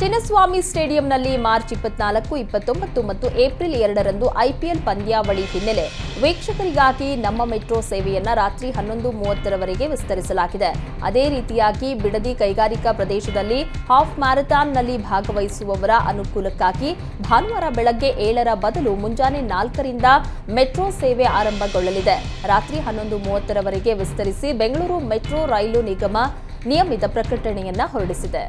Chinnaswamy ಸ್ಟೇಡಿಯಂನಲ್ಲಿ March ಇಪ್ಪತ್ನಾಲ್ಕು, ಇಪ್ಪತ್ತೊಂಬತ್ತು ಮತ್ತು ಏಪ್ರಿಲ್ ಎರಡರಂದು ಐಪಿಎಲ್ ಪಂದ್ಯಾವಳಿ ಹಿನ್ನೆಲೆ ವೀಕ್ಷಕರಿಗಾಗಿ ನಮ್ಮ ಮೆಟ್ರೋ ಸೇವೆಯನ್ನು ರಾತ್ರಿ ಹನ್ನೊಂದು ಮೂವತ್ತರವರೆಗೆ ವಿಸ್ತರಿಸಲಾಗಿದೆ. ಅದೇ ರೀತಿಯಾಗಿ ಬಿಡದಿ ಕೈಗಾರಿಕಾ ಪ್ರದೇಶದಲ್ಲಿ ಹಾಫ್ ಮ್ಯಾರಥಾನ್ನಲ್ಲಿ ಭಾಗವಹಿಸುವವರ ಅನುಕೂಲಕ್ಕಾಗಿ ಭಾನುವಾರ ಬೆಳಗ್ಗೆ ಏಳರ ಬದಲು ಮುಂಜಾನೆ ನಾಲ್ಕರಿಂದ ಮೆಟ್ರೋ ಸೇವೆ ಆರಂಭಗೊಳ್ಳಲಿದೆ. ರಾತ್ರಿ ಹನ್ನೊಂದು ಮೂವತ್ತರವರೆಗೆ ವಿಸ್ತರಿಸಿ ಬೆಂಗಳೂರು ಮೆಟ್ರೋ ರೈಲು ನಿಗಮ ನಿಯಮಿತ ಪ್ರಕಟಣೆಯನ್ನ ಹೊರಡಿಸಿದೆ.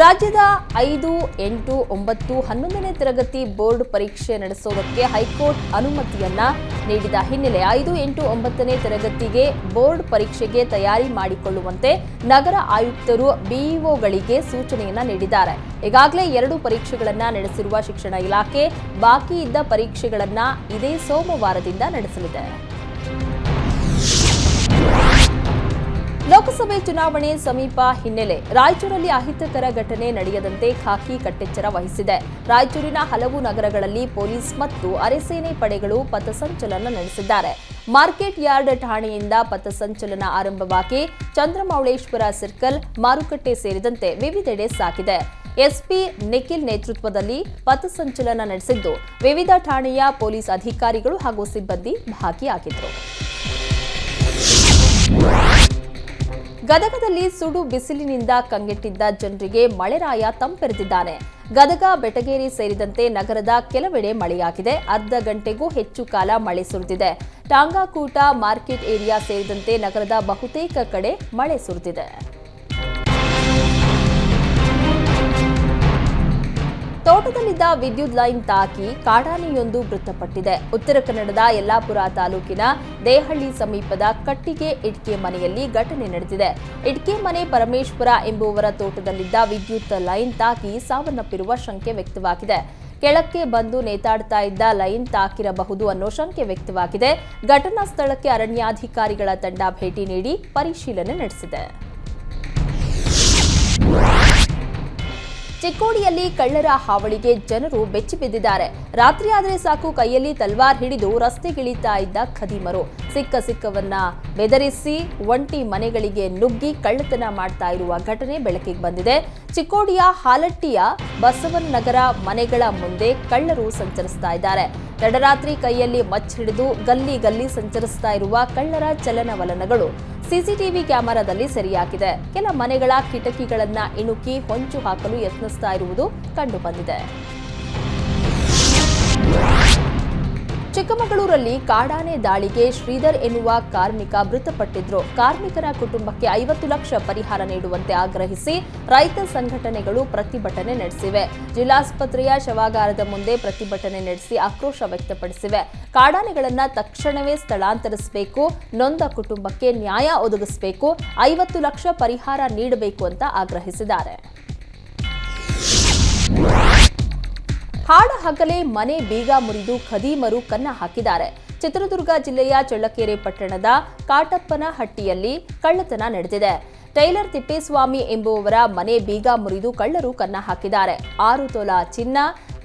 ರಾಜ್ಯದ ಐದು, ಎಂಟು, ಒಂಬತ್ತು, ಹನ್ನೊಂದನೇ ತರಗತಿ ಬೋರ್ಡ್ ಪರೀಕ್ಷೆ ನಡೆಸೋದಕ್ಕೆ ಹೈಕೋರ್ಟ್ ಅನುಮತಿಯನ್ನ ನೀಡಿದ ಹಿನ್ನೆಲೆ ಐದು, ಎಂಟು, ಒಂಬತ್ತನೇ ತರಗತಿಗೆ ಬೋರ್ಡ್ ಪರೀಕ್ಷೆಗೆ ತಯಾರಿ ಮಾಡಿಕೊಳ್ಳುವಂತೆ ನಗರ ಆಯುಕ್ತರು ಬಿಇಒಗಳಿಗೆ ಸೂಚನೆಯನ್ನ ನೀಡಿದ್ದಾರೆ. ಈಗಾಗಲೇ ಎರಡು ಪರೀಕ್ಷೆಗಳನ್ನ ನಡೆಸಿರುವ ಶಿಕ್ಷಣ ಇಲಾಖೆ ಬಾಕಿ ಇದ್ದ ಪರೀಕ್ಷೆಗಳನ್ನ ಇದೇ ಸೋಮವಾರದಿಂದ ನಡೆಸಲಿದೆ. ಲೋಕಸಭೆ ಚುನಾವಣೆ ಸಮೀಪ ಹಿನ್ನೆಲೆ ರಾಯಚೂರಲ್ಲಿ ಅಹಿತಕರ ಘಟನೆ ನಡೆಯದಂತೆ ಖಾಕಿ ಕಟ್ಟೆಚ್ಚರ ವಹಿಸಿದೆ. ರಾಯಚೂರಿನ ಹಲವು ನಗರಗಳಲ್ಲಿ ಪೊಲೀಸ್ ಮತ್ತು ಅರೆಸೇನೆ ಪಡೆಗಳು ಪಥಸಂಚಲನ ನಡೆಸಿದ್ದಾರೆ. ಮಾರ್ಕೆಟ್ ಯಾರ್ಡ್ ಠಾಣೆಯಿಂದ ಪಥಸಂಚಲನ ಆರಂಭವಾಗಿ ಚಂದ್ರಮೌಳೇಶ್ವರ ಸರ್ಕಲ್ ಮಾರುಕಟ್ಟೆ ಸೇರಿದಂತೆ ವಿವಿಧೆಡೆ ಸಾಕಿದೆ ಎಸ್ಪಿ ನಿಖಿಲ್ ನೇತೃತ್ವದಲ್ಲಿ ಪಥಸಂಚಲನ ನಡೆಸಿದ್ದು, ವಿವಿಧ ಠಾಣೆಯ ಪೊಲೀಸ್ ಅಧಿಕಾರಿಗಳು ಹಾಗೂ ಸಿಬ್ಬಂದಿ ಭಾಗಿಯಾಗಿದ್ದರು. ಗದಗದಲ್ಲಿ ಸುಡು ಬಿಸಿಲಿನಿಂದ ಕಂಗೆಟ್ಟಿದ್ದ ಜನರಿಗೆ ಮಳೆರಾಯ ತಂಪೆರೆದಿದ್ದಾನೆ. ಗದಗ, ಬೆಟಗೇರಿ ಸೇರಿದಂತೆ ನಗರದ ಕೆಲವೆಡೆ ಮಳೆಯಾಗಿದೆ. ಅರ್ಧ ಗಂಟೆಗೂ ಹೆಚ್ಚು ಕಾಲ ಮಳೆ ಸುರಿದಿದೆ. ಟಾಂಗಾಕೂಟ, ಮಾರ್ಕೆಟ್ ಏರಿಯಾ ಸೇರಿದಂತೆ ನಗರದ ಬಹುತೇಕ ಕಡೆ ಮಳೆ ಸುರಿದಿದೆ. ತೋಟದಲ್ಲಿದ್ದ ವಿದ್ಯುತ್ ಲೈನ್ ತಾಕಿ ಕಾಡಾನೆಯೊಂದು ಮೃತಪಟ್ಟಿದೆ. ಉತ್ತರ ಕನ್ನಡದ ಯಲ್ಲಾಪುರ ತಾಲೂಕಿನ ದೇಹಳ್ಳಿ ಸಮೀಪದ ಕಟ್ಟಿಗೆ ಇಟ್ಕೆ ಮನೆಯಲ್ಲಿ ಘಟನೆ ನಡೆದಿದೆ. ಇಟ್ಕೆ ಮನೆ ಪರಮೇಶ್ವರ ಎಂಬುವರ ತೋಟದಲ್ಲಿದ್ದ ವಿದ್ಯುತ್ ಲೈನ್ ತಾಕಿ ಸಾವನ್ನಪ್ಪಿರುವ ಶಂಕೆ ವ್ಯಕ್ತವಾಗಿದೆ. ಕೆಳಕ್ಕೆ ಬಂದು ನೇತಾಡ್ತಾ ಇದ್ದ ಲೈನ್ ತಾಕಿರಬಹುದು ಅನ್ನೋ ಶಂಕೆ ವ್ಯಕ್ತವಾಗಿದೆ. ಘಟನಾ ಸ್ಥಳಕ್ಕೆ ಅರಣ್ಯಾಧಿಕಾರಿಗಳ ತಂಡ ಭೇಟಿ ನೀಡಿ ಪರಿಶೀಲನೆ ನಡೆಸಿದೆ. ಚಿಕ್ಕೋಡಿಯಲ್ಲಿ ಕಳ್ಳರ ಹಾವಳಿಗೆ ಜನರು ಬೆಚ್ಚಿಬಿದ್ದಿದ್ದಾರೆ ರಾತ್ರಿ ಆದರೆ ಸಾಕು ಕೈಯಲ್ಲಿ ತಲ್ವಾರ್ ಹಿಡಿದು ರಸ್ತೆಗಿಳಿತಾ ಇದ್ದ ಖದೀಮರು. ಸಿಕ್ಕ ಸಿಕ್ಕವನ್ನ ಬೆದರಿಸಿ ಒಂಟಿ ಮನೆಗಳಿಗೆ ನುಗ್ಗಿ ಕಳ್ಳತನ ಮಾಡ್ತಾ ಇರುವ ಘಟನೆ ಬೆಳಕಿಗೆ ಬಂದಿದೆ. ಚಿಕ್ಕೋಡಿಯ ಹಾಲಟ್ಟಿಯ ಬಸವನಗರ ಮನೆಗಳ ಮುಂದೆ ಕಳ್ಳರು ಸಂಚರಿಸ್ತಾ ಇದ್ದಾರೆ. ತಡರಾತ್ರಿ ಕೈಯಲ್ಲಿ ಮಚ್ಚಿಡಿದು ಗಲ್ಲಿ ಗಲ್ಲಿ ಸಂಚರಿಸ್ತಾ ಇರುವ ಕಳ್ಳರ ಚಲನವಲನಗಳು ಸಿಸಿಟಿವಿ ಕ್ಯಾಮೆರಾದಲ್ಲಿ ಸೆರೆಯಾಗಿದೆ. ಕೆಲ ಮನೆಗಳ ಕಿಟಕಿಗಳನ್ನ ಇಣುಕಿ ಹೊಂಚು ಹಾಕಲು ಯತ್ನಿಸ್ತಾ ಇರುವುದು ಕಂಡುಬಂದಿದೆ. ಚಿಕ್ಕಮಗಳೂರಲ್ಲಿ ಕಾಡಾನೆ ದಾಳಿಗೆ ಶ್ರೀಧರ್ ಎನ್ನುವ ಕಾರ್ಮಿಕ ಮೃತಪಟ್ಟಿದ್ರು. ಕಾರ್ಮಿಕರ ಕುಟುಂಬಕ್ಕೆ ಐವತ್ತು ಲಕ್ಷ ಪರಿಹಾರ ನೀಡುವಂತೆ ಆಗ್ರಹಿಸಿ ರೈತ ಸಂಘಟನೆಗಳು ಪ್ರತಿಭಟನೆ ನಡೆಸಿವೆ. ಜಿಲ್ಲಾಸ್ಪತ್ರೆಯ ಶವಾಗಾರದ ಮುಂದೆ ಪ್ರತಿಭಟನೆ ನಡೆಸಿ ಆಕ್ರೋಶ ವ್ಯಕ್ತಪಡಿಸಿವೆ. ಕಾಡಾನೆಗಳನ್ನ ತಕ್ಷಣವೇ ಸ್ಥಳಾಂತರಿಸಬೇಕು, ನೊಂದ ಕುಟುಂಬಕ್ಕೆ ನ್ಯಾಯ ಒದಗಿಸಬೇಕು, ಐವತ್ತು ಲಕ್ಷ ಪರಿಹಾರ ನೀಡಬೇಕು ಅಂತ ಆಗ್ರಹಿಸಿದ್ದಾರೆ. ಹಾಡ ಹಗಲೇ ಮನೆ ಬೀಗ ಮುರಿದು ಖದೀಮರು ಕನ್ನ ಹಾಕಿದ್ದಾರೆ. ಚಿತ್ರದುರ್ಗ ಜಿಲ್ಲೆಯ ಚಳ್ಳಕೆರೆ ಪಟ್ಟಣದ ಕಾಟಪ್ಪನ ಹಟ್ಟಿಯಲ್ಲಿ ಕಳ್ಳತನ ನಡೆದಿದೆ. ಟೈಲರ್ ತಿಪ್ಪೇಸ್ವಾಮಿ ಎಂಬುವವರ ಮನೆ ಬೀಗ ಮುರಿದು ಕಳ್ಳರು ಕನ್ನ ಹಾಕಿದ್ದಾರೆ. ಆರು ತೊಲ ಚಿನ್ನ,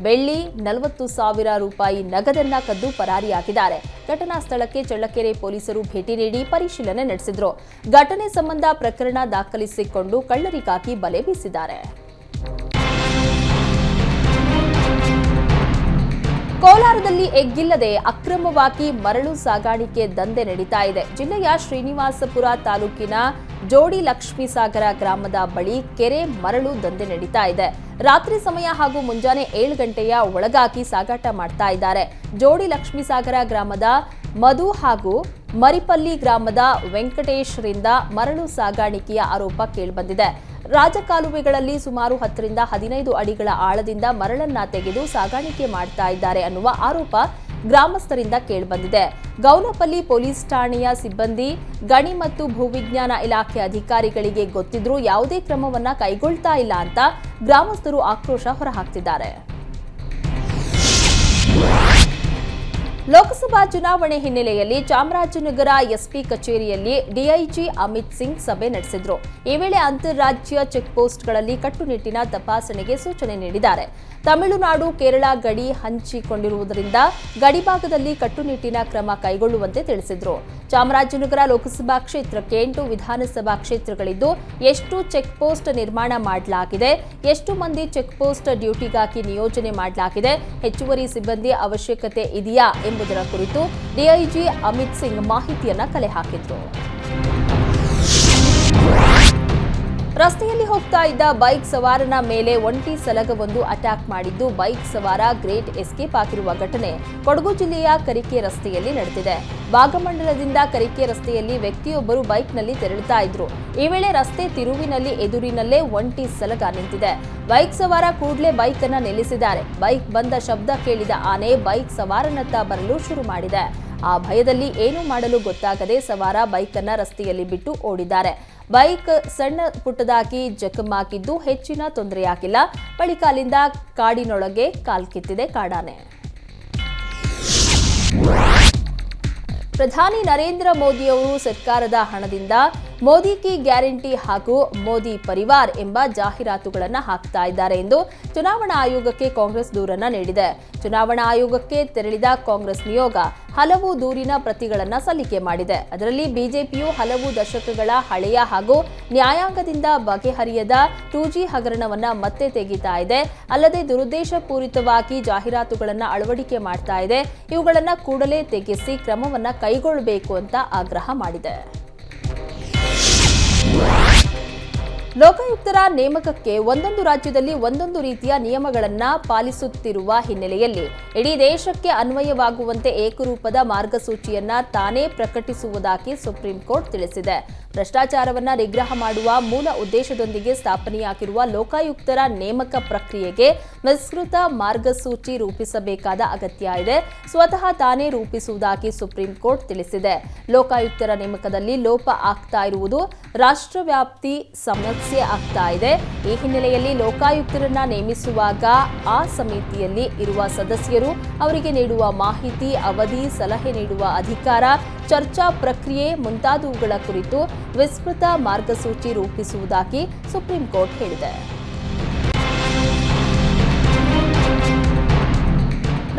ಬೆಳ್ಳಿ, ನಲವತ್ತು ಸಾವಿರ ರೂಪಾಯಿ ನಗದನ್ನ ಕದ್ದು ಪರಾರಿಯಾಗಿದ್ದಾರೆ. ಘಟನಾ ಸ್ಥಳಕ್ಕೆ ಚಳ್ಳಕೆರೆ ಪೊಲೀಸರು ಭೇಟಿ ನೀಡಿ ಪರಿಶೀಲನೆ ನಡೆಸಿದ್ರು. ಘಟನೆ ಸಂಬಂಧ ಪ್ರಕರಣ ದಾಖಲಿಸಿಕೊಂಡು ಕಳ್ಳರಿಗಾಗಿ ಬಲೆ ಬೀಸಿದ್ದಾರೆ. ಕೋಲಾರದಲ್ಲಿ ಎಗ್ಗಿಲ್ಲದೆ ಅಕ್ರಮವಾಗಿ ಮರಳು ಸಾಗಾಣಿಕೆ ದಂಧೆ ನಡೀತಾ ಇದೆ. ಜಿಲ್ಲೆಯ ಶ್ರೀನಿವಾಸಪುರ ತಾಲೂಕಿನ ಜೋಡಿ ಲಕ್ಷ್ಮೀಸಾಗರ ಗ್ರಾಮದ ಬಳಿ ಕೆರೆ ಮರಳು ದಂಧೆ ನಡೀತಾ ಇದೆ. ರಾತ್ರಿ ಸಮಯ ಹಾಗೂ ಮುಂಜಾನೆ ಏಳು ಗಂಟೆಯ ಒಳಗಾಗಿ ಸಾಗಾಟ ಮಾಡ್ತಾ ಇದ್ದಾರೆ. ಜೋಡಿ ಲಕ್ಷ್ಮೀಸಾಗರ ಗ್ರಾಮದ ಮಧು ಹಾಗೂ ಮರಿಪಲ್ಲಿ ಗ್ರಾಮದ ವೆಂಕಟೇಶ್ರಿಂದ ಮರಳು ಸಾಗಾಣಿಕೆಯ ಆರೋಪ ಕೇಳಿಬಂದಿದೆ. ರಾಜಕಾಲುವೆಗಳಲ್ಲಿ ಸುಮಾರು ಹತ್ತರಿಂದ ಹದಿನೈದು ಅಡಿಗಳ ಆಳದಿಂದ ಮರಳನ್ನ ತೆಗೆದು ಸಾಗಾಣಿಕೆ ಮಾಡ್ತಾ ಇದ್ದಾರೆ ಅನ್ನುವ ಆರೋಪ ಗ್ರಾಮಸ್ಥರಿಂದ ಕೇಳಿಬಂದಿದೆ. ಗೌನಪಲ್ಲಿ ಪೊಲೀಸ್ ಠಾಣೆಯ ಸಿಬ್ಬಂದಿ, ಗಣಿ ಮತ್ತು ಭೂವಿಜ್ಞಾನ ಇಲಾಖೆ ಅಧಿಕಾರಿಗಳಿಗೆ ಗೊತ್ತಿದ್ರೂ ಯಾವುದೇ ಕ್ರಮವನ್ನ ಕೈಗೊಳ್ತಾ ಇಲ್ಲ ಅಂತ ಗ್ರಾಮಸ್ಥರು ಆಕ್ರೋಶ ಹೊರಹಾಕ್ತಿದ್ದಾರೆ. ಲೋಕಸಭಾ ಚುನಾವಣೆ ಹಿನ್ನೆಲೆಯಲ್ಲಿ ಚಾಮರಾಜನಗರ ಎಸ್ಪಿ ಕಚೇರಿಯಲ್ಲಿ ಡಿಐಜಿ ಅಮಿತ್ ಸಿಂಗ್ ಸಭೆ ನಡೆಸಿದ್ರು. ಈ ವೇಳೆ ಅಂತಾರಾಜ್ಯ ಚೆಕ್ ಪೋಸ್ಟ್ಗಳಲ್ಲಿ ಕಟ್ಟುನಿಟ್ಟಿನ ತಪಾಸಣೆಗೆ ಸೂಚನೆ ನೀಡಿದ್ದಾರೆ. ತಮಿಳುನಾಡು, ಕೇರಳ ಗಡಿ ಹಂಚಿಕೊಂಡಿರುವುದರಿಂದ ಗಡಿಭಾಗದಲ್ಲಿ ಕಟ್ಟುನಿಟ್ಟಿನ ಕ್ರಮ ಕೈಗೊಳ್ಳುವಂತೆ ತಿಳಿಸಿದ್ರು. ಚಾಮರಾಜನಗರ ಲೋಕಸಭಾ ಕ್ಷೇತ್ರಕ್ಕೆ ಎಂಟು ವಿಧಾನಸಭಾ ಕ್ಷೇತ್ರಗಳಿದ್ದು ಎಷ್ಟು ಚೆಕ್ ಪೋಸ್ಟ್ ನಿರ್ಮಾಣ ಮಾಡಲಾಗಿದೆ, ಎಷ್ಟು ಮಂದಿ ಚೆಕ್ ಪೋಸ್ಟ್ ಡ್ಯೂಟಿಗಾಗಿ ನಿಯೋಜನೆ ಮಾಡಲಾಗಿದೆ, ಹೆಚ್ಚುವರಿ ಸಿಬ್ಬಂದಿ ಅವಶ್ಯಕತೆ ಇದೆಯಾ ಎಂಬುದರ ಕುರಿತು ಡಿಐಜಿ ಅಮಿತ್ ಸಿಂಗ್ ಮಾಹಿತಿಯನ್ನ ಕಲೆ ಹಾಕಿದ್ರು. ರಸ್ತೆಯಲ್ಲಿ ಹೋಗ್ತಾ ಇದ್ದ ಬೈಕ್ ಸವಾರನ ಮೇಲೆ ಒಂಟಿ ಸಲಗವೊಂದು ಅಟ್ಯಾಕ್ ಮಾಡಿದ್ದು ಬೈಕ್ ಸವಾರ ಗ್ರೇಟ್ ಎಸ್ಕೇಪ್ ಆಗಿರುವ ಘಟನೆ ಕೊಡಗು ಜಿಲ್ಲೆಯ ಕರಿಕೆ ರಸ್ತೆಯಲ್ಲಿ ನಡೆದಿದೆ. ಭಾಗಮಂಡಲದಿಂದ ಕರಿಕೆ ರಸ್ತೆಯಲ್ಲಿ ವ್ಯಕ್ತಿಯೊಬ್ಬರು ಬೈಕ್ನಲ್ಲಿ ತೆರಳುತ್ತಾ ಇದ್ರು. ಈ ವೇಳೆ ರಸ್ತೆ ತಿರುವಿನಲ್ಲಿ ಎದುರಿನಲ್ಲೇ ಒಂಟಿ ಸಲಗ ನಿಂತಿದೆ. ಬೈಕ್ ಸವಾರ ಕೂಡಲೇ ಬೈಕ್ ಅನ್ನ ನಿಲ್ಲಿಸಿದ್ದಾರೆ. ಬೈಕ್ ಬಂದ ಶಬ್ದ ಕೇಳಿದ ಆನೆ ಬೈಕ್ ಸವಾರನತ್ತ ಬರಲು ಶುರು ಮಾಡಿದೆ. ಆ ಭಯದಲ್ಲಿ ಏನು ಮಾಡಲು ಗೊತ್ತಾಗದೆ ಸವಾರ ಬೈಕ್ ಅನ್ನ ರಸ್ತೆಯಲ್ಲಿ ಬಿಟ್ಟು ಓಡಿದ್ದಾರೆ. ಬೈಕ್ ಸಣ್ಣ ಪುಟ್ಟದಾಗಿ ಜಖಮಾಗಿದ್ದು ಹೆಚ್ಚಿನ ತೊಂದರೆಯಾಗಿಲ್ಲ. ಬಳಿಕ ಅಲ್ಲಿಂದ ಕಾಡಿನೊಳಗೆ ಕಾಲ್ಕಿತ್ತಿದೆ ಕಾಡಾನೆ. ಪ್ರಧಾನಿ ನರೇಂದ್ರ ಮೋದಿಯವರು ಸರ್ಕಾರದ ಹಣದಿಂದ ಮೋದಿ ಕಿ ಗ್ಯಾರಂಟಿ ಹಾಗೂ ಮೋದಿ ಪರಿವಾರ್ ಎಂಬ ಜಾಹೀರಾತುಗಳನ್ನು ಹಾಕ್ತಾ ಇದ್ದಾರೆ ಎಂದು ಚುನಾವಣಾ ಆಯೋಗಕ್ಕೆ ಕಾಂಗ್ರೆಸ್ ದೂರನ್ನ ನೀಡಿದೆ. ಚುನಾವಣಾ ಆಯೋಗಕ್ಕೆ ತೆರಳಿದ ಕಾಂಗ್ರೆಸ್ ನಿಯೋಗ ಹಲವು ದೂರಿನ ಪ್ರತಿಗಳನ್ನು ಸಲ್ಲಿಕೆ ಮಾಡಿದೆ. ಅದರಲ್ಲಿ ಬಿಜೆಪಿಯು ಹಲವು ದಶಕಗಳ ಹಳೆಯ ಹಾಗೂ ನ್ಯಾಯಾಂಗದಿಂದ ಬಗೆಹರಿಯದ ಟೂ ಜಿ ಹಗರಣವನ್ನ ಮತ್ತೆ ತೆಗೀತಾ ಇದೆ. ಅಲ್ಲದೆ ದುರುದ್ದೇಶಪೂರಿತವಾಗಿ ಜಾಹೀರಾತುಗಳನ್ನು ಅಳವಡಿಕೆ ಮಾಡ್ತಾ ಇದೆ. ಇವುಗಳನ್ನು ಕೂಡಲೇ ತೆಗೆಸಿ ಕ್ರಮವನ್ನ ಕೈಗೊಳ್ಳಬೇಕು ಅಂತ ಆಗ್ರಹ ಮಾಡಿದೆ. ಲೋಕಾಯುಕ್ತರ ನೇಮಕಕ್ಕೆ ಒಂದೊಂದು ರಾಜ್ಯದಲ್ಲಿ ಒಂದೊಂದು ರೀತಿಯ ನಿಯಮಗಳನ್ನ ಪಾಲಿಸುತ್ತಿರುವ ಹಿನ್ನೆಲೆಯಲ್ಲಿ ಇಡೀ ದೇಶಕ್ಕೆ ಅನ್ವಯವಾಗುವಂತೆ ಏಕರೂಪದ ಮಾರ್ಗಸೂಚಿಯನ್ನ ತಾನೇ ಪ್ರಕಟಿಸುವುದಾಗಿ ಸುಪ್ರೀಂ ಕೋರ್ಟ್ ತಿಳಿಸಿದೆ. ಭ್ರಷ್ಟಾಚಾರವನ್ನ ನಿಗ್ರಹ ಮಾಡುವ ಮೂಲ ಉದ್ದೇಶದೊಂದಿಗೆ ಸ್ಥಾಪನೆಯಾಗಿರುವ ಲೋಕಾಯುಕ್ತರ ನೇಮಕ ಪ್ರಕ್ರಿಯೆಗೆ ವಿಸ್ತೃತ ಮಾರ್ಗಸೂಚಿ ರೂಪಿಸಬೇಕಾದ ಅಗತ್ಯ ಇದೆ. ಸ್ವತಃ ತಾನೇ ರೂಪಿಸುವುದಾಗಿ ಸುಪ್ರೀಂ ಕೋರ್ಟ್ ತಿಳಿಸಿದೆ. ಲೋಕಾಯುಕ್ತರ ನೇಮಕದಲ್ಲಿ ಲೋಪ ಆಗ್ತಾ ಇರುವುದು ರಾಷ್ಟ್ರವ್ಯಾಪ್ತಿ ಸಮಸ್ಯೆ ಆಗ್ತಾ ಇದೆ. ಈ ಹಿನ್ನೆಲೆಯಲ್ಲಿ ಲೋಕಾಯುಕ್ತರನ್ನ ನೇಮಿಸುವಾಗ ಆ ಸಮಿತಿಯಲ್ಲಿ ಇರುವ ಸದಸ್ಯರು ಅವರಿಗೆ ನೀಡುವ ಮಾಹಿತಿ, ಅವಧಿ, ಸಲಹೆ ನೀಡುವ ಅಧಿಕಾರ, ಚರ್ಚಾ ಪ್ರಕ್ರಿಯೆ ಮುಂತಾದವುಗಳ ಕುರಿತು ವಿಸ್ತೃತ ಮಾರ್ಗಸೂಚಿ ರೂಪಿಸುವುದಾಗಿ ಸುಪ್ರೀಂ ಕೋರ್ಟ್ ಹೇಳಿದೆ.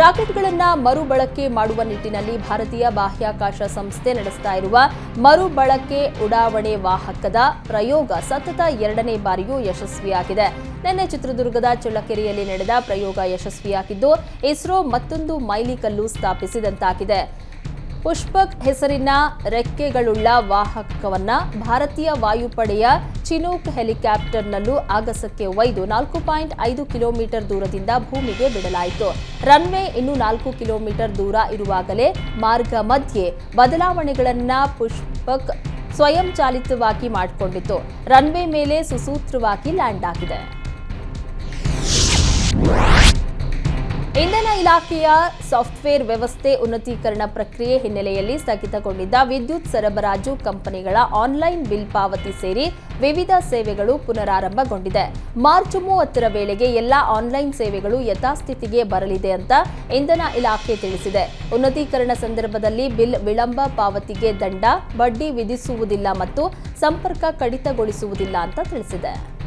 ರಾಕೆಟ್ಗಳನ್ನು ಮರುಬಳಕೆ ಮಾಡುವ ನಿಟ್ಟಿನಲ್ಲಿ ಭಾರತೀಯ ಬಾಹ್ಯಾಕಾಶ ಸಂಸ್ಥೆ ನಡೆಸ್ತಾ ಇರುವ ಮರುಬಳಕೆ ಉಡಾವಣೆ ವಾಹಕದ ಪ್ರಯೋಗ ಸತತ ಎರಡನೇ ಬಾರಿಯೂ ಯಶಸ್ವಿಯಾಗಿದೆ. ನಿನ್ನೆ ಚಿತ್ರದುರ್ಗದ ಚಳ್ಳಕೆರೆಯಲ್ಲಿ ನಡೆದ ಪ್ರಯೋಗ ಯಶಸ್ವಿಯಾಗಿದ್ದು, ಇಸ್ರೋ ಮತ್ತೊಂದು ಮೈಲಿಕಲ್ಲು ಸ್ಥಾಪಿಸಿದಂತಾಗಿದೆ. ಪುಷ್ಪಕ್ ಹೆಸರಿನ ರೆಕ್ಕೆಗಳುಳ್ಳ ವಾಹಕವನ್ನ ಭಾರತೀಯ ವಾಯುಪಡೆಯ ಚಿನೂಕ್ ಹೆಲಿಕಾಪ್ಟರ್ನಲ್ಲೂ ಆಗಸಕ್ಕೆ ಒಯ್ದು ನಾಲ್ಕು ಪಾಯಿಂಟ್ ಐದು ಕಿಲೋಮೀಟರ್ ದೂರದಿಂದ ಭೂಮಿಗೆ ಬಿಡಲಾಯಿತು. ರನ್ವೇ ಇನ್ನು ನಾಲ್ಕು ಕಿಲೋಮೀಟರ್ ದೂರ ಇರುವಾಗಲೇ ಮಾರ್ಗ ಮಧ್ಯೆ ಬದಲಾವಣೆಗಳನ್ನ ಪುಷ್ಪಕ್ ಸ್ವಯಂಚಾಲಿತವಾಗಿ ಮಾಡಿಕೊಂಡಿತ್ತು. ರನ್ವೇ ಮೇಲೆ ಸುಸೂತ್ರವಾಗಿ ಲ್ಯಾಂಡ್ ಆಗಿದೆ. ಇಂಧನ ಇಲಾಖೆಯ ಸಾಫ್ಟ್ವೇರ್ ವ್ಯವಸ್ಥೆ ಉನ್ನತೀಕರಣ ಪ್ರಕ್ರಿಯೆ ಹಿನ್ನೆಲೆಯಲ್ಲಿ ಸ್ಥಗಿತಗೊಂಡಿದ್ದ ವಿದ್ಯುತ್ ಸರಬರಾಜು ಕಂಪನಿಗಳ ಆನ್ಲೈನ್ ಬಿಲ್ ಪಾವತಿ ಸೇರಿ ವಿವಿಧ ಸೇವೆಗಳು ಪುನರಾರಂಭಗೊಂಡಿದೆ. ಮಾರ್ಚ್ ಮೂವತ್ತರ ವೇಳೆಗೆ ಎಲ್ಲಾ ಆನ್ಲೈನ್ ಸೇವೆಗಳು ಯಥಾಸ್ಥಿತಿಗೆ ಬರಲಿದೆ ಅಂತ ಇಂಧನ ಇಲಾಖೆ ತಿಳಿಸಿದೆ. ಉನ್ನತೀಕರಣ ಸಂದರ್ಭದಲ್ಲಿ ಬಿಲ್ ವಿಳಂಬ ಪಾವತಿಗೆ ದಂಡ, ಬಡ್ಡಿ ವಿಧಿಸುವುದಿಲ್ಲ ಮತ್ತು ಸಂಪರ್ಕ ಕಡಿತಗೊಳಿಸುವುದಿಲ್ಲ ಅಂತ ತಿಳಿಸಿದೆ.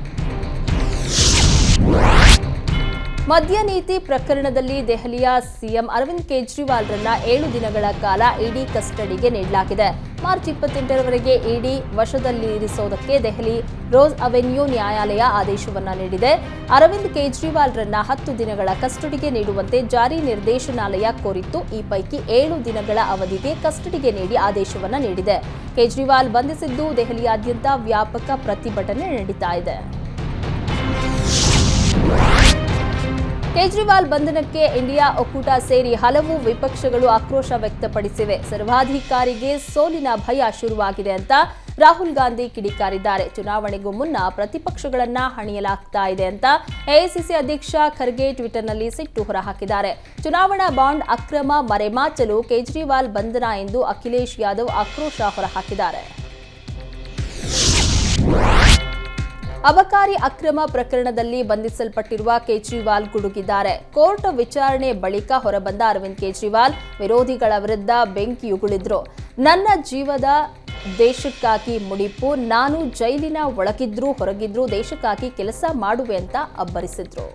ಮದ್ಯ ನೀತಿ ಪ್ರಕರಣದಲ್ಲಿ ದೆಹಲಿಯ ಸಿಎಂ ಅರವಿಂದ್ ಕೇಜ್ರಿವಾಲ್ರನ್ನ ಏಳು ದಿನಗಳ ಕಾಲ ಇಡಿ ಕಸ್ಟಡಿಗೆ ನೀಡಲಾಗಿದೆ. ಮಾರ್ಚ್ ಇಪ್ಪತ್ತೆಂಟರವರೆಗೆ ಇಡಿ ವಶದಲ್ಲಿರಿಸೋದಕ್ಕೆ ದೆಹಲಿ ರೋಸ್ ಅವೆನ್ಯೂ ನ್ಯಾಯಾಲಯ ಆದೇಶವನ್ನ ನೀಡಿದೆ. ಅರವಿಂದ್ ಕೇಜ್ರಿವಾಲ್ರನ್ನ ಹತ್ತು ದಿನಗಳ ಕಸ್ಟಡಿಗೆ ನೀಡುವಂತೆ ಜಾರಿ ನಿರ್ದೇಶನಾಲಯ ಕೋರಿತ್ತು. ಈ ಪೈಕಿ ಏಳು ದಿನಗಳ ಅವಧಿಗೆ ಕಸ್ಟಡಿಗೆ ನೀಡಿ ಆದೇಶವನ್ನ ನೀಡಿದೆ. ಕೇಜ್ರಿವಾಲ್ ಬಂಧಿಸಿದ್ದು ದೆಹಲಿಯಾದ್ಯಂತ ವ್ಯಾಪಕ ಪ್ರತಿಭಟನೆ ನಡೀತಾ ಇದೆ. ಕೇಜ್ರಿವಾಲ್ ಬಂಧನಕ್ಕೆ ಇಂಡಿಯಾ ಒಕ್ಕೂಟ ಸೇರಿ ಹಲವು ವಿಪಕ್ಷಗಳು ಆಕ್ರೋಶ ವ್ಯಕ್ತಪಡಿಸಿವೆ. ಸರ್ವಾಧಿಕಾರಿಗೆ ಸೋಲಿನ ಭಯ ಶುರುವಾಗಿದೆ ಅಂತ ರಾಹುಲ್ ಗಾಂಧಿ ಕಿಡಿಕಾರಿದ್ದಾರೆ. ಚುನಾವಣೆಗೂ ಮುನ್ನ ಪ್ರತಿಪಕ್ಷಗಳನ್ನ ಹಣಿಯಲಾಗ್ತಾ ಇದೆ ಅಂತ ಎಐಸಿಸಿ ಅಧ್ಯಕ್ಷ ಖರ್ಗೆ ಟ್ವಿಟರ್ನಲ್ಲಿ ಸಿಟ್ಟು ಹೊರಹಾಕಿದ್ದಾರೆ. ಚುನಾವಣಾ ಬಾಂಡ್ ಅಕ್ರಮ ಮರೆಮಾಚಲು ಕೇಜ್ರಿವಾಲ್ ಬಂಧನ ಎಂದು ಅಖಿಲೇಶ್ ಯಾದವ್ ಆಕ್ರೋಶ ಹೊರಹಾಕಿದ್ದಾರೆ. ಅಬಕಾರಿ ಅಕ್ರಮ ಪ್ರಕರಣದಲ್ಲಿ ಬಂಧಿಸಲ್ಪಟ್ಟಿರುವ ಕೇಜ್ರಿವಾಲ್ ಗುಡುಗಿದ್ದಾರೆ. ಕೋರ್ಟ್ ವಿಚಾರಣೆ ಬಳಿಕ ಹೊರಬಂದ ಅರವಿಂದ್ ಕೇಜ್ರಿವಾಲ್ ವಿರೋಧಿಗಳ ವಿರುದ್ಧ ಬೆಂಕಿಯುಗುಳಿದ್ರು ನನ್ನ ಜೀವದ ದೇಶಕ್ಕಾಗಿ ಮುಡಿಪು ನಾನು ಜೈಲಿನ ಒಳಗಿದ್ರೂ ಹೊರಗಿದ್ರೂ ದೇಶಕ್ಕಾಗಿ ಕೆಲಸ ಮಾಡುವೆ ಅಂತ ಅಬ್ಬರಿಸಿದ್ರು.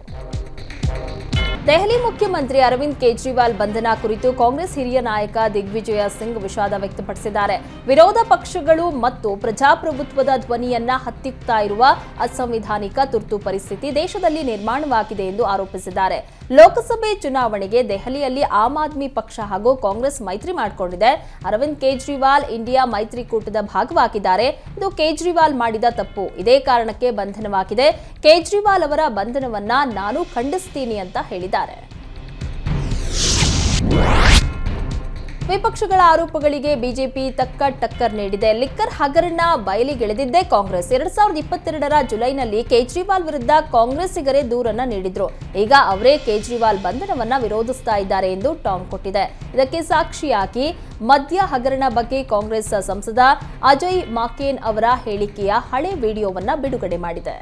ದೆಹಲಿ ಮುಖ್ಯಮಂತ್ರಿ ಅರವಿಂದ್ ಕೇಜ್ರಿವಾಲ್ ಬಂಧನ ಕುರಿತು ಕಾಂಗ್ರೆಸ್ ಹಿರಿಯ ನಾಯಕ ದಿಗ್ವಿಜಯ ಸಿಂಗ್ ವಿಷಾದ ವ್ಯಕ್ತಪಡಿಸಿದ್ದಾರೆ. ವಿರೋಧ ಪಕ್ಷಗಳು ಮತ್ತು ಪ್ರಜಾಪ್ರಭುತ್ವದ ಧ್ವನಿಯನ್ನ ಹತ್ತಿಕ್ತಾ ಇರುವ ಅಸಂವಿಧಾನಿಕ ತುರ್ತು ಪರಿಸ್ಥಿತಿ ದೇಶದಲ್ಲಿ ನಿರ್ಮಾಣವಾಗಿದೆ ಎಂದು ಆರೋಪಿಸಿದ್ದಾರೆ. ಲೋಕಸಭೆ ಚುನಾವಣೆಗೆ ದೆಹಲಿಯಲ್ಲಿ ಆಮ್ ಆದ್ಮಿ ಪಕ್ಷ ಹಾಗೂ ಕಾಂಗ್ರೆಸ್ ಮೈತ್ರಿ ಮಾಡಿಕೊಂಡಿದೆ. ಅರವಿಂದ್ ಕೇಜ್ರಿವಾಲ್ ಇಂಡಿಯಾ ಮೈತ್ರಿಕೂಟದ ಭಾಗವಾಗಿದ್ದಾರೆ. ಇದು ಕೇಜ್ರಿವಾಲ್ ಮಾಡಿದ ತಪ್ಪು. ಇದೇ ಕಾರಣಕ್ಕೆ ಬಂಧನವಾಗಿದೆ. ಕೇಜ್ರಿವಾಲ್ ಅವರ ಬಂಧನವನ್ನ ನಾನು ಖಂಡಿಸ್ತೀನಿ ಅಂತ ಹೇಳಿದ್ದಾರೆ. ವಿಪಕ್ಷಗಳ ಆರೋಪಗಳಿಗೆ ಬಿಜೆಪಿ ತಕ್ಕ ಟಕ್ಕರ್ ನೀಡಿದೆ. ಲಿಕ್ಕರ್ ಹಗರಣ ಬಯಲಿಗೆಳೆದಿದ್ದೇ ಕಾಂಗ್ರೆಸ್. ಎರಡ್ ಸಾವಿರದ ಇಪ್ಪತ್ತೆರಡರ ಜುಲೈನಲ್ಲಿ ಕೇಜ್ರಿವಾಲ್ ವಿರುದ್ಧ ಕಾಂಗ್ರೆಸ್ಸಿಗರೇ ದೂರನ್ನ ನೀಡಿದ್ರು. ಈಗ ಅವರೇ ಕೇಜ್ರಿವಾಲ್ ಬಂಧನವನ್ನ ವಿರೋಧಿಸ್ತಾ ಇದ್ದಾರೆ ಎಂದು ಟಾಂಗ್ ಕೊಟ್ಟಿದೆ. ಇದಕ್ಕೆ ಸಾಕ್ಷಿಯಾಗಿ ಮದ್ಯ ಹಗರಣ ಬಗ್ಗೆ ಕಾಂಗ್ರೆಸ್ ಸಂಸದ ಅಜಯ್ ಮಾಕೇನ್ ಅವರ ಹೇಳಿಕೆಯ ಹಳೆ ವಿಡಿಯೋವನ್ನ ಬಿಡುಗಡೆ ಮಾಡಿದೆ.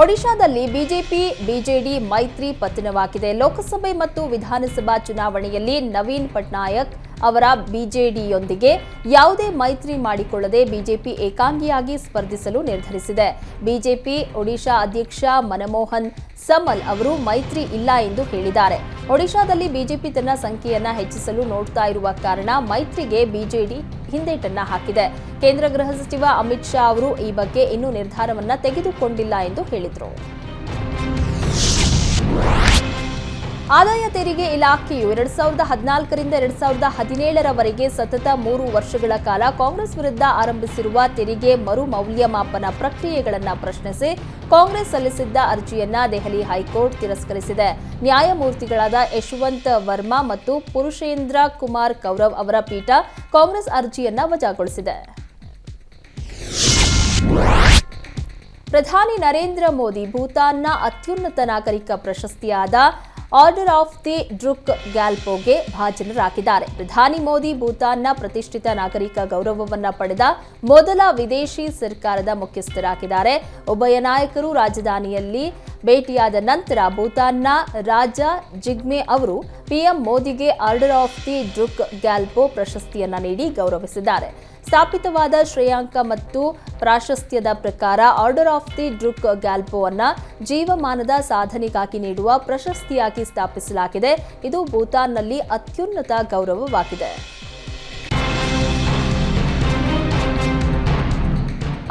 ಒಡಿಶಾದಲ್ಲಿ ಬಿಜೆಪಿ ಬಿಜೆಡಿ ಮೈತ್ರಿ ಪತನವಾಗಿದೆ. ಲೋಕಸಭೆ ಮತ್ತು ವಿಧಾನಸಭಾ ಚುನಾವಣೆಯಲ್ಲಿ ನವೀನ್ ಪಟ್ನಾಯಕ್ ಅವರ ಬಿಜೆಡಿಯೊಂದಿಗೆ ಯಾವುದೇ ಮೈತ್ರಿ ಮಾಡಿಕೊಳ್ಳದೆ ಬಿಜೆಪಿ ಏಕಾಂಗಿಯಾಗಿ ಸ್ಪರ್ಧಿಸಲು ನಿರ್ಧರಿಸಿದೆ. ಬಿಜೆಪಿ ಒಡಿಶಾ ಅಧ್ಯಕ್ಷ ಮನಮೋಹನ್ ಸಮಲ್ ಅವರು ಮೈತ್ರಿ ಇಲ್ಲ ಎಂದು ಹೇಳಿದ್ದಾರೆ. ಒಡಿಶಾದಲ್ಲಿ ಬಿಜೆಪಿ ತನ್ನ ಸಂಖ್ಯೆಯನ್ನ ಹೆಚ್ಚಿಸಲು ನೋಡ್ತಾ ಇರುವ ಕಾರಣ ಮೈತ್ರಿಗೆ ಬಿಜೆಡಿ ಹಿಂದೇಟನ್ನ ಹಾಕಿದೆ. ಕೇಂದ್ರ ಗೃಹ ಸಚಿವ ಅಮಿತ್ ಶಾ ಅವರು ಈ ಬಗ್ಗೆ ಇನ್ನೂ ನಿರ್ಧಾರವನ್ನ ತೆಗೆದುಕೊಂಡಿಲ್ಲ ಎಂದು ಹೇಳಿದರು. ಆದಾಯ ತೆರಿಗೆ ಇಲಾಖೆಯು ಎರಡ್ ಸಾವಿರದ ಹದಿನಾಲ್ಕರಿಂದ ಎರಡ್ ಸಾವಿರದ ಹದಿನೇಳರವರೆಗೆ ಸತತ ಮೂರು ವರ್ಷಗಳ ಕಾಲ ಕಾಂಗ್ರೆಸ್ ವಿರುದ್ಧ ಆರಂಭಿಸಿರುವ ತೆರಿಗೆ ಮರು ಮೌಲ್ಯಮಾಪನ ಪ್ರಕ್ರಿಯೆಗಳನ್ನು ಪ್ರಶ್ನಿಸಿ ಕಾಂಗ್ರೆಸ್ ಸಲ್ಲಿಸಿದ್ದ ಅರ್ಜಿಯನ್ನ ದೆಹಲಿ ಹೈಕೋರ್ಟ್ ತಿರಸ್ಕರಿಸಿದೆ. ನ್ಯಾಯಮೂರ್ತಿಗಳಾದ ಯಶವಂತ್ ವರ್ಮಾ ಮತ್ತು ಪುರುಷೇಂದ್ರ ಕುಮಾರ್ ಕೌರವ್ ಅವರ ಪೀಠ ಕಾಂಗ್ರೆಸ್ ಅರ್ಜಿಯನ್ನ ವಜಾಗೊಳಿಸಿದೆ. ಪ್ರಧಾನಿ ನರೇಂದ್ರ ಮೋದಿ ಭೂತಾನ್ನ ಅತ್ಯುನ್ನತ ನಾಗರಿಕ ಪ್ರಶಸ್ತಿಯಾದ ಆರ್ಡರ್ ಆಫ್ ದಿ ಡ್ರುಕ್ ಗ್ಯಾಲ್ಪೋಗೆ ಭಾಜನರಾಗಿದ್ದಾರೆ. ಪ್ರಧಾನಿ ಮೋದಿ ಭೂತಾನ್ನ ಪ್ರತಿಷ್ಠಿತ ನಾಗರಿಕ ಗೌರವವನ್ನ ಪಡೆದ ಮೊದಲ ವಿದೇಶಿ ಸರ್ಕಾರದ ಮುಖ್ಯಸ್ಥರಾಗಿದ್ದಾರೆ. ಉಭಯ ನಾಯಕರು ರಾಜಧಾನಿಯಲ್ಲಿ ಭೇಟಿಯಾದ ನಂತರ ಭೂತಾನ್ನ ರಾಜ ಜಿಗ್ಮೆ ಅವರು ಪಿಎಂ ಮೋದಿಗೆ Order of the Druk Gyalpo ಪ್ರಶಸ್ತಿಯನ್ನು ನೀಡಿ ಗೌರವಿಸಿದ್ದಾರೆ. ಸ್ಥಾಪಿತವಾದ ಶ್ರೇಯಾಂಕ ಮತ್ತು ಪ್ರಾಶಸ್ತ್ಯದ ಪ್ರಕಾರ ಆರ್ಡರ್ ಆಫ್ ದಿ ಡ್ರುಕ್ ಗ್ಯಾಲ್ಪೋವನ್ನ ಜೀವಮಾನದ ಸಾಧನೆಗಾಗಿ ನೀಡುವ ಪ್ರಶಸ್ತಿಯಾಗಿ ಸ್ಥಾಪಿಸಲಾಗಿದೆ. ಇದು ಭೂತಾನ್ನಲ್ಲಿ ಅತ್ಯುನ್ನತ ಗೌರವವಾಗಿದೆ.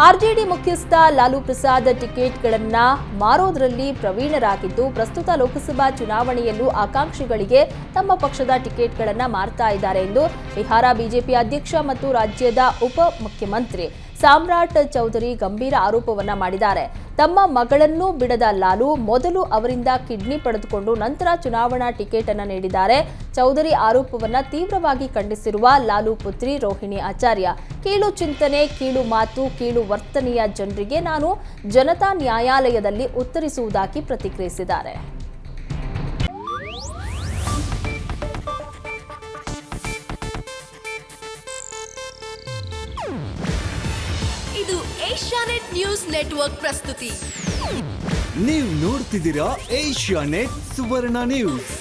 ಆರ್ಜೆಡಿ ಮುಖ್ಯಸ್ಥ ಲಾಲು ಪ್ರಸಾದ್ ಟಿಕೆಟ್ಗಳನ್ನ ಮಾರೋದ್ರಲ್ಲಿ ಪ್ರವೀಣರಾಗಿದ್ದು, ಪ್ರಸ್ತುತ ಲೋಕಸಭಾ ಚುನಾವಣೆಯಲ್ಲೂ ಆಕಾಂಕ್ಷಿಗಳಿಗೆ ತಮ್ಮ ಪಕ್ಷದ ಟಿಕೆಟ್ಗಳನ್ನ ಮಾರ್ತಾ ಇದ್ದಾರೆ ಎಂದು ಬಿಹಾರ ಬಿಜೆಪಿ ಅಧ್ಯಕ್ಷ ಮತ್ತು ರಾಜ್ಯದ ಉಪ ಮುಖ್ಯಮಂತ್ರಿ ಸಾಮ್ರಾಟ್ ಚೌಧರಿ ಗಂಭೀರ ಆರೋಪವನ್ನ ಮಾಡಿದ್ದಾರೆ. ತಮ್ಮ ಮಗಳನ್ನು ಬಿಡದ ಲಾಲು ಮೊದಲು ಅವರಿಂದ ಕಿಡ್ನಿ ಪಡೆದುಕೊಂಡು ನಂತರ ಚುನಾವಣಾ ಟಿಕೆಟ್ ಅನ್ನು ನೀಡಿದ್ದಾರೆ. ಚೌಧರಿ ಆರೋಪವನ್ನ ತೀವ್ರವಾಗಿ ಖಂಡಿಸಿರುವ ಲಾಲು ಪುತ್ರಿ ರೋಹಿಣಿ ಆಚಾರ್ಯ. ಕೀಳು ಚಿಂತನೆ ಕೀಳು ಮಾತು ಕೀಳು ವರ್ತನೆಯ ಜನರಿಗೆ ನಾನು ಜನತಾ ನ್ಯಾಯಾಲಯದಲ್ಲಿ ಉತ್ತರಿಸುವುದಾಗಿ ಪ್ರತಿಕ್ರಿಯಿಸಿದ್ದಾರೆ. ಇದು ಏಷ್ಯಾನೆಟ್ ನ್ಯೂಸ್ ನೆಟ್ವರ್ಕ್ ಪ್ರಸ್ತುತಿ. ನೀವು ನೋಡ್ತಿದ್ದೀರಾ ಏಷ್ಯಾ ನೆಟ್ ಸುವರ್ಣ ನ್ಯೂಸ್.